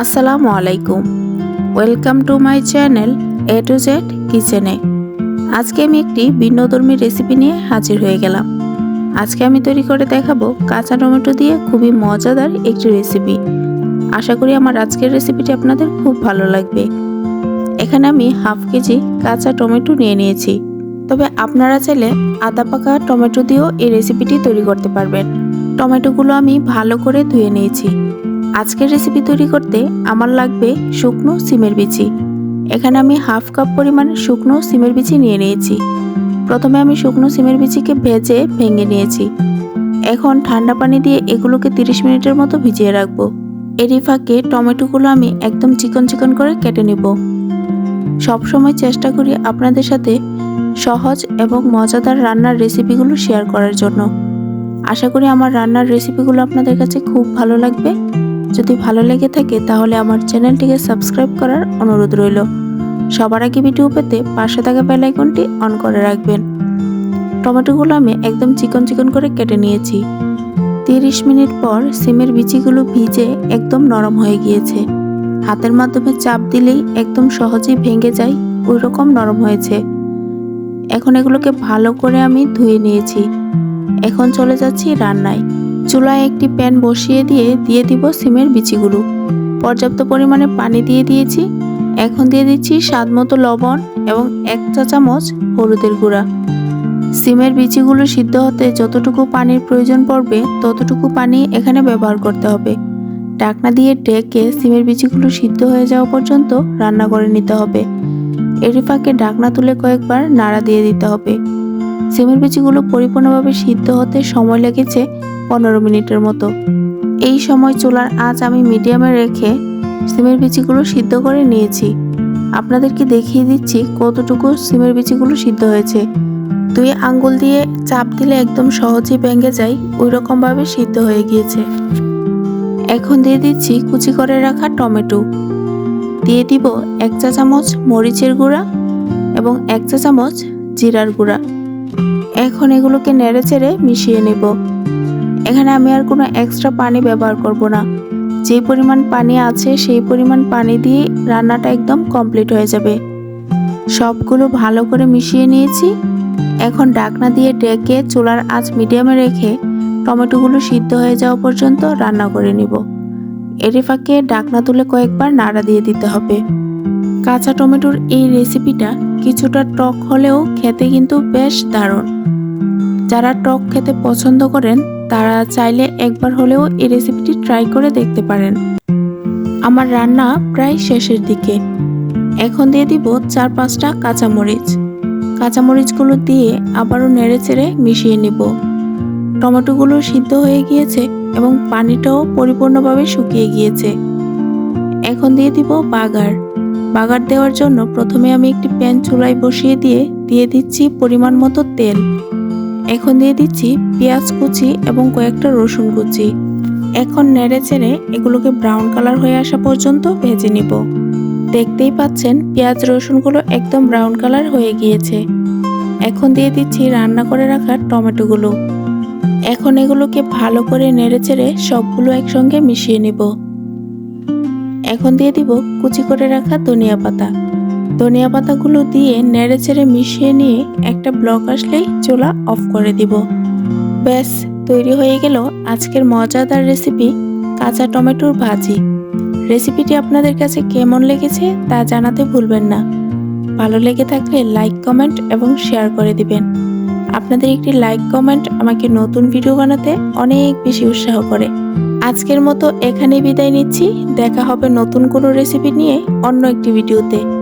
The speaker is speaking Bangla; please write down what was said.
আসসালামু আলাইকুম। Welcome to my channel A to Z কিচেনে আজকে আমি একটি ভিন্নধর্মী রেসিপি নিয়ে হাজির হয়ে গেলাম। আজকে আমি তৈরি করে দেখাবো কাঁচা টমেটো দিয়ে খুবই মজাদার একটি রেসিপি আশা করি আমার আজকের রেসিপিটি আপনাদের খুব ভালো লাগবে। এখানে আমি হাফ কেজি কাঁচা টমেটো নিয়ে নিয়েছি। তবে আপনারা চাইলে আদা পাকা টমেটো দিয়েও এই রেসিপিটি তৈরি করতে পারবেন। টমেটোগুলো আমি ভালো করে ধুয়ে নিয়েছি। আজকের রেসিপি তৈরি করতে আমার লাগবে শুকনো সিমের বিচি। এখানে আমি হাফ কাপ পরিমাণ শুকনো সিমের বিচি নিয়ে নিয়েছি। প্রথমে আমি শুকনো সিমের বিচিকে ভেজে ভেঙে নিয়েছি। এখন ঠান্ডা পানি দিয়ে এগুলোকে 30 মিনিটের মতো ভিজিয়ে রাখব। এরই ফাঁকে টমেটোগুলো আমি একদম চিকন চিকন করে কেটে নেব। সবসময় চেষ্টা করি আপনাদের সাথে সহজ এবং মজাদার রান্নার রেসিপিগুলো শেয়ার করার জন্য। আশা করি আমার রান্নার রেসিপিগুলো আপনাদের কাছে খুব ভালো লাগবে। যদি ভালো লেগে থাকে তাহলে আমার চ্যানেলটিকে সাবস্ক্রাইব করার অনুরোধ রইল। সবার আগে ভিডিও পেতে পাশে থাকা বেল আইকনটি অন করে রাখবেন। টমেটোগুলো আমি একদম চিকন চিকন করে কেটে নিয়েছি। তিরিশ মিনিট পর সিমের বিচিগুলো ভিজে একদম নরম হয়ে গিয়েছে। হাতের মাধ্যমে চাপ দিলেই একদম সহজেই ভেঙে যায় ওই রকম নরম হয়েছে। এখন এগুলোকে ভালো করে আমি ধুয়ে নিয়েছি। এখন চলে যাচ্ছি রান্নায়। চুলায় একটি প্যান বসিয়ে দিয়ে দিয়ে দিব সিমের বিচিগুলো। পর্যাপ্ত পরিমাণে পানি দিয়ে দিয়েছি। এখন দিয়ে দিচ্ছি স্বাদ মতো লবণ এবং এক চা চামচ হলুদের গুঁড়া। সিমের বিচিগুলো সিদ্ধ হতে যতটুকু পানির প্রয়োজন পড়বে, ততটুকু পানি এখানে ব্যবহার করতে হবে। ঢাকনা দিয়ে ডেকে সিমের বিচিগুলো সিদ্ধ হয়ে যাওয়া পর্যন্ত রান্না করে নিতে হবে। এর ফাঁকে ঢাকনা তুলে কয়েকবার নাড়া দিয়ে দিতে হবে। সিমের বিচিগুলো পরিপূর্ণভাবে সিদ্ধ হতে সময় লেগেছে। পনেরো মিনিটের মতো। এই সময় চুলার আঁচ আমি মিডিয়ামে রেখে সিমের বিচিগুলো সিদ্ধ করে নিয়েছি। আপনাদেরকে দেখিয়ে দিচ্ছি কতটুকু সিমের বিচিগুলো সিদ্ধ হয়েছে। দুই আঙ্গুল দিয়ে চাপ দিলে একদম সহজেই ভেঙে যায় ওই রকমভাবে সিদ্ধ হয়ে গিয়েছে। এখন দিয়ে দিচ্ছি কুচি করে রাখা টমেটো। দিয়ে দিব এক চা চামচ মরিচের গুঁড়া এবং এক চা চামচ জিরার গুঁড়া। এখন এগুলোকে নেড়ে চেড়ে মিশিয়ে নেব। এখানে আমি আর কোনো এক্সট্রা পানি ব্যবহার করব না। যে পরিমাণ পানি আছে, সেই পরিমাণ পানি দিয়ে রান্নাটা একদম কমপ্লিট হয়ে যাবে। সবগুলো ভালো করে মিশিয়ে নিয়েছি। এখন ডাকনা দিয়ে ডেকে চুলার আঁচ মিডিয়ামে রেখে টমেটোগুলো সিদ্ধ হয়ে যাওয়া পর্যন্ত রান্না করে নিব। এর ফাঁকে ডাকনা তুলে কয়েকবার নাড়া দিয়ে দিতে হবে। কাঁচা টমেটোর এই রেসিপিটা কিছুটা টক হলেও খেতে কিন্তু বেশ দারুণ। যারা টক খেতে পছন্দ করেন তারা চাইলে একবার হলেও এই রেসিপিটি ট্রাই করে দেখতে পারেন। আমার রান্না প্রায় শেষের দিকে। এখন দিয়ে দিব চার পাঁচটা কাঁচামরিচ। কাঁচামরিচগুলো দিয়ে আবারও নেড়ে চেড়ে মিশিয়ে নিব। টমেটোগুলো সিদ্ধ হয়ে গিয়েছে এবং পানিটাও পরিপূর্ণভাবে শুকিয়ে গিয়েছে। এখন দিয়ে দিব বাগার। বাগার দেওয়ার জন্য প্রথমে আমি একটি প্যান চুলায় বসিয়ে দিয়ে দিয়ে দিচ্ছি পরিমাণ মতো তেল। এখন দিয়ে দিচ্ছি পেঁয়াজ কুচি এবং কয়েকটা রসুন কুচি। এখন নেড়ে চেড়ে এগুলোকে ব্রাউন কালার হয়ে আসা পর্যন্ত ভেজে নিব। দেখতেই পাচ্ছেন, পেঁয়াজ রসুনগুলো একদম ব্রাউন কালার হয়ে গিয়েছে। এখন দিয়ে দিচ্ছি রান্না করে রাখা টমেটোগুলো। এখন এগুলোকে ভালো করে নেড়ে চেড়ে সবগুলো একসঙ্গে মিশিয়ে নিব। এখন দিয়ে দিব কুচি করে রাখা ধনিয়া পাতা। ধনিয়া পাতাগুলো দিয়ে নেড়ে চেড়ে মিশিয়ে নিয়ে একটা ব্লক আসলেই চুলা অফ করে দিব। ব্যাস, তৈরি হয়ে গেল আজকের মজাদার রেসিপি কাঁচা টমেটোর ভাজি। রেসিপিটি আপনাদের কাছে কেমন লেগেছে তা জানাতে ভুলবেন না। ভালো লেগে থাকলে লাইক, কমেন্ট এবং শেয়ার করে দিবেন। আপনাদের একটি লাইক, কমেন্ট আমাকে নতুন ভিডিও বানাতে অনেক বেশি উৎসাহ করে। আজকের মতো এখানে বিদায় নিচ্ছি। দেখা হবে নতুন কোনো রেসিপি নিয়ে অন্য একটি ভিডিওতে।